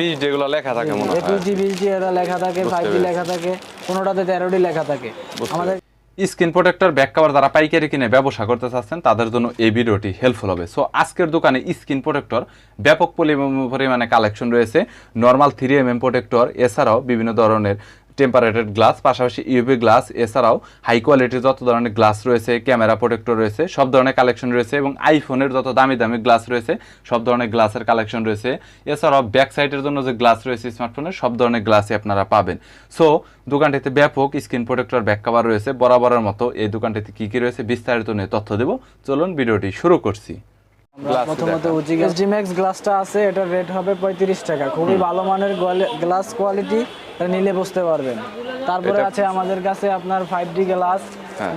বিশ যেগুলো লেখা থাকে মনে হয়। এপিজি বিজি এটা লেখা থাকে বুঝতে ফাইভ জি পেরেছি। লেখা থাকে কোনোটাতে তেরোটি লেখা থাকে। আমাদের স্ক্রিন প্রোটেক্টর ব্যাক কভার যারা পাইকারি কিনে ব্যবসা করতে চাচ্ছেন তাদের জন্য এই ভিডিওটি হেল্পফুল হবে। সো আজকের দোকানে স্ক্রিন প্রোটেক্টর ব্যাপক পরিমাণে কালেকশন রয়েছে। Normal three M M protector এছাড়াও বিভিন্ন ধরনের টেম্পারেটেড গ্লাস পাশাপাশি ইউভি গ্লাস এছাড়াও হাই কোয়ালিটির যত ধরনের গ্লাস রয়েছে ক্যামেরা প্রোটেক্টর রয়েছে, সব ধরনের কালেকশন রয়েছে এবং আইফোনের যত দামি দামি গ্লাস রয়েছে, সব ধরনের গ্লাসের কালেকশন রয়েছে। এছাড়াও ব্যাক সাইডের জন্য যে গ্লাস রয়েছে স্মার্টফোনের সব ধরনের গ্লাসই আপনারা পাবেন। সো দোকানটিতে ব্যাপক স্ক্রিন প্রোটেক্টর ব্যাক কভার রয়েছে। বরাবরের মতো এই দোকানটিতে কী কী রয়েছে বিস্তারিত নিয়ে তথ্য দেব। চলুন ভিডিওটি শুরু করছি। প্রথমত উজি ম্যাক্স গ্লাসটা আছে এটার রেট হবে পঁয়ত্রিশ টাকা। খুবই ভালো মানের গ্লাস কোয়ালিটি এটা নিলে বুঝতে পারবেন। তারপরে আছে আমাদের কাছে আপনার ফাইভ ডি গ্লাস হ্যাঁ।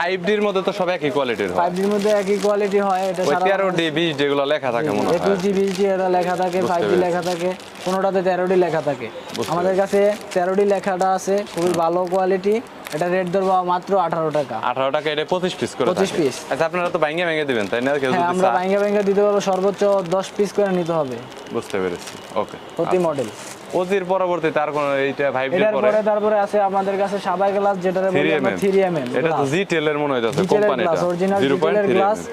ফাইভ ডির মধ্যে তো সব একই কোয়ালিটির হয়। ফাইভ ডির মধ্যে একই কোয়ালিটি হয় এটা তেরো ডি বিশ যেগুলো লেখা থাকে মনে হয়। এপিজি বিজি এটা লেখা থাকে ফাইভ ডি লেখা থাকে কোনোটাতে তেরোটি লেখা থাকে। আমাদের কাছে তেরোটি লেখাটা আছে খুবই ভালো কোয়ালিটি এটা রেট ধরবো মাত্র আঠারো টাকা। আঠারো টাকা এটা পঁচিশ পিস করে 25 পিস আচ্ছা আপনারা তো ভাঙ্গে ভেঙে দিবেন তাই না? কেউ হ্যাঁ যদি আমরা? ভাঙ্গা ভাঙ্গা দিতে পারব সর্বোচ্চ দশ পিস করে নিতে হবে। বুঝতে পেরেছি। ওকে প্রতি মডেল ওজির পরবর্তীতে আর কোন এইটা ফাইভ পরে পরে তারপরে আছে আমাদের কাছে সাবাই গ্লাস যেটা বলি এম আমরা এম থ্রি এম এম এটা তো জি টেলের মনে হইতাছে কোম্পানিটা গ্লাস অরিজিনাল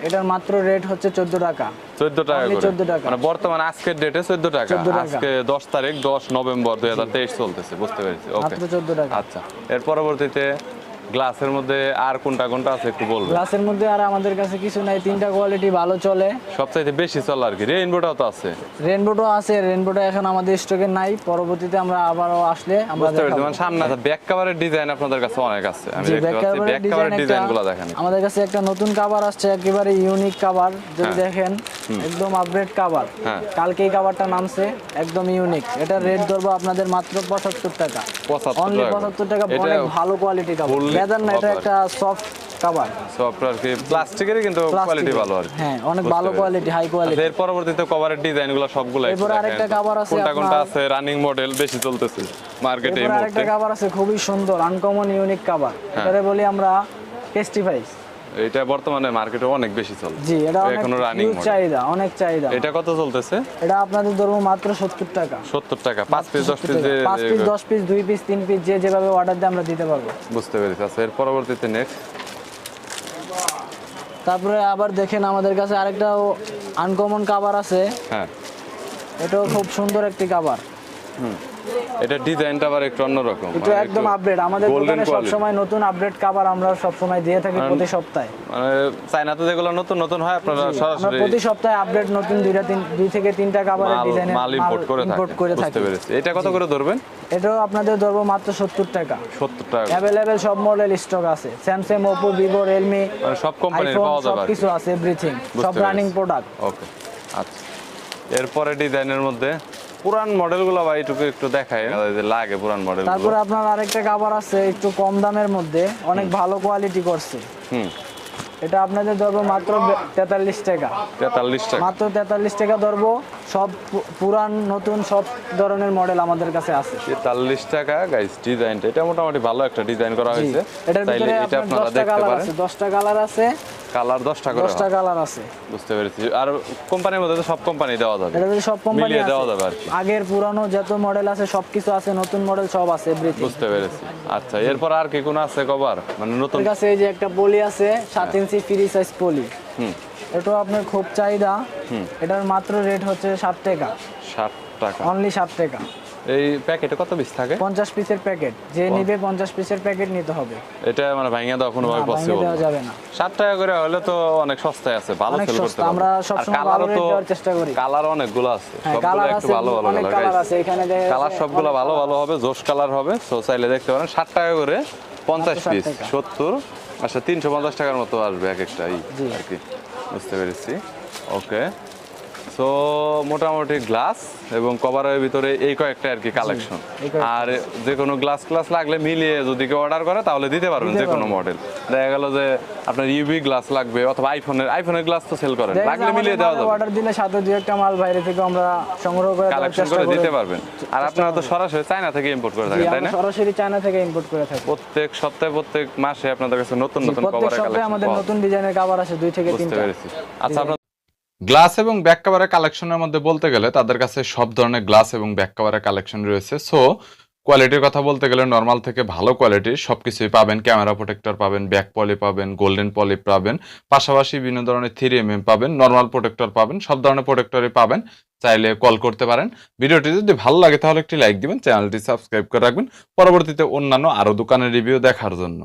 এটার মাত্র রেট হচ্ছে চোদ্দ টাকা। চোদ্দ টাকা Only করে। 14 টাকা। মানে বর্তমান আজকের ডেটে চোদ্দ টাকা। 14 টাকা। আজকে দশ তারিখ দশ নভেম্বর দুই হাজার তেইশ চলতেছে বুঝতে পেরেছি। ওকে মাত্র চোদ্দ টাকা। আচ্ছা। এর পরবর্তীতে গ্লাসের মধ্যে আর কোনটা কোনটা আছে একটু বলবেন? গ্লাসের মধ্যে আর আমাদের কাছে কিছু নাই তিনটা কোয়ালিটি ভালো চলে। সবচাইতে বেশি চলে আর কি রেইনবোটাও তো আছে। রেনবোটো আছে রেনবোটো এখন আমাদের স্টকে নাই পরবর্তীতে আমরা আবারও আসলে আমরা। মানে সামনে আছে ব্যাক কাভারের ডিজাইন আপনাদের কাছে অনেক আছে। আমি দেখতে পাচ্ছি ব্যাক কাভারের design ডিজাইনগুলো দেখেন। আমাদের কাছে একটা নতুন কাভার আসছে একেবারে ইউনিক কাভার যদি হ্যাঁ। দেখেন। একদম আপডেট কাভার। কালকে এই কাভারটা নামছে একদম ইউনিক এটা রেট ধরবো আপনাদের মাত্র পঁচাত্তর টাকা। 75 অনলি টাকা। অনেক ভালো কোয়ালিটি কাভার লেদার না এটা একটা সফট কাভার সফটওয়্যার কি প্লাস্টিকেরই কিন্তু কোয়ালিটি ভালো আর হ্যাঁ অনেক ভালো কোয়ালিটি হাই কোয়ালিটি এর পরবর্তীতে কভারের ডিজাইনগুলো সবগুলো এরপরে আরেকটা cover আছে কোনটা কোনটা আছে রানিং মডেল বেশি চলতেছে মার্কেটে এই এরপর আরেকটা মুহূর্তে কাভার আছে খুবই সুন্দর আনকমন ইউনিক কাভার এটারে বলি আমরা টেস্টিফাইস এটা বর্তমানে মার্কেটে অনেক বেশি চলে। জি এটা এখনও রানিং চাহিদা অনেক চাহিদা। এটা কত চলতেছে? এটা আপনাদের ধরবো মাত্র সত্তর টাকা। সত্তর টাকা পাঁচ পিস দশ পিস পাঁচ পিস দশ পিস দুই পিস তিন পিস যে যেভাবে অর্ডার দিয়ে আমরা দিতে পারব। বুঝতে পেরেছি। আচ্ছা এর পরবর্তীতে নেক্সট তারপরে আবার দেখেন আমাদের কাছে আরেকটা আনকমন কাভার আছে। হ্যাঁ। এটাও খুব সুন্দর একটি কাভার এটা ডিজাইনটা আবার একটু অন্যরকম এটা মানে একদম আপডেট আমাদের দোকানে quality। সবসময় নতুন আপডেট কাভার আমরা সবসময় দিয়ে থাকি প্রতি সপ্তাহে। মানে চায়নাতে যেগুলো নতুন নতুন হয় আপনারা সরাসরি প্রতি সপ্তাহে আপডেট নতুন দুইটা তিন দুই থেকে তিনটা কাভারের মাল ডিজাইনের মাল ইম্পোর্ট করে ইম্পোর্ট করে বুঝতে থাকি। এটা কত করে ধরবেন? এটাও আপনাদের ধরবো মাত্র সত্তর টাকা। সত্তর টাকা করে। অ্যাভেলেবেল সব মডেল স্টক আছে। স্যামসাং ওপো ভিভো রিয়েলমি সব কোম্পানির পাওয়া যাবে আর কি। সবকিছু আছে এভরিথিং সব রানিং প্রোডাক্ট ওকে আচ্ছা। এরপরে ডিজাইনের মধ্যে পুরান মডেলগুলো ভাই একটু একটু দেখায় লাগে পুরান মডেলগুলো। তারপরে আপনার আরেকটা কাভার আছে একটু কম দামের মধ্যে অনেক ভালো কোয়ালিটি করছে। হুম। এটা আপনাদের ধরবো মাত্র তেতাল্লিশ টাকা। তেতাল্লিশ টাকা। মাত্র তেতাল্লিশ টাকা ধরবো সব পুরান নতুন সব ধরনের মডেল আমাদের কাছে আছে। তেতাল্লিশ টাকা গাইস ডিজাইনটা এটা মোটামুটি ভালো একটা ডিজাইন করা হয়েছে। এটার ভিতরে এটা আপনার দেখতে কালার পারেন। আছে দশটা কালার আছে। কালার দশটা করে দশটা হয়। কালার আছে। বুঝতে পেরেছি। আর কোম্পানির মধ্যে তো সব কোম্পানি দেওয়া যাবে। এটা সব কোম্পানি মিলিয়ে দেওয়া যাবে আর কি। আগের পুরানো যত মডেল আছে সবকিছু আছে নতুন মডেল সব আছে এভরিথিং বুঝতে পেরেছি। আচ্ছা এরপর আর কি কোন আছে কভার মানে নতুন আমাদের কাছে এই যে একটা পলি আছে সাত ইঞ্চি ফ্রি সাইজ পলি। হুম। এটাও আপনার খুব চাহিদা। এটার মাত্র রেট হচ্ছে সাত টাকা। ষাট টাকা। অনলি সাত টাকা। এই প্যাকেটে কত পিস থাকে? পঞ্চাশ পিসের প্যাকেট। যে নিবে পঞ্চাশ পিসের প্যাকেট নিতে হবে। এটা মানে ভাঙিয়ে দেওয়া কোনোভাবে না, ভাঙিয়ে পসিবল দেওয়া যাবে না। ষাট টাকা করে হলে তো অনেক সস্তায় আছে ভালো সেল করতে আমরা সবসময় কালারও ভালো দেওয়ার চেষ্টা করি। কালার অনেকগুলো আছে। হ্যাঁ সবগুলো একটু ভালো ভালো অনেক কালার আছে। এখানে দেখা কালার সবগুলো ভালো ভালো হবে জোশ কালার হবে। সো চাইলে দেখতে পারেন ষাট টাকা করে পঞ্চাশ পিস টাকা। সত্তর আচ্ছা তিনশো পঞ্চাশ টাকার মতো আসবে এক একটা এই আর কি। বুঝতে পেরেছি। ওকে সো মোটামুটি গ্লাস এবং কভারের ভিতরে এই কয়েকটা আর কি কালেকশন আর যে কোনো গ্লাস ক্লাস লাগলে মিলিয়ে যদি কেউ অর্ডার করে তাহলে দিতে পারবেন যে কোনো মডেল দেখা গেল যে আপনার ইউভি গ্লাস লাগবে অথবা আইফোনের আইফোনের গ্লাস তো সেল করেন। লাগলে মিলিয়ে দেওয়া যাবে। অর্ডার দিলে সাথে দুই একটা মাল বাইরে থেকে আমরা সংগ্রহ করে কালেকশন করে দিতে পারবেন। আর আপনারা তো সরাসরি চায়না থেকে ইম্পোর্ট করে থাকেন তাই না? সরাসরি চায়না থেকে ইম্পোর্ট করে থাকি। প্রত্যেক সপ্তাহে প্রত্যেক মাসে আপনাদের কাছে নতুন নতুন প্রত্যেক সপ্তাহে কালেকশন আমাদের নতুন ডিজাইনের কভার আছে দুই থেকে তিনটা। আচ্ছা গ্লাস এবং ব্যাক কাভারের কালেকশনের মধ্যে বলতে গেলে তাদের কাছে সব ধরনের গ্লাস এবং ব্যাক কাভারের কালেকশন রয়েছে। সো কোয়ালিটির কথা বলতে গেলে নর্মাল থেকে ভালো কোয়ালিটির সব কিছুই পাবেন। ক্যামেরা প্রোটেক্টর পাবেন ব্যাক পলি পাবেন গোল্ডেন পলি পাবেন, পাশাপাশি বিভিন্ন ধরনের থ্রি এম পাবেন নর্মাল প্রোটেক্টর পাবেন, সব ধরনের প্রোটেক্টরই পাবেন। চাইলে কল করতে পারেন। ভিডিওটি যদি ভালো লাগে তাহলে একটি লাইক দিবেন, চ্যানেলটি সাবস্ক্রাইব করে রাখবেন। পরবর্তীতে অন্যান্য আরও দোকানের রিভিউ দেখার জন্য।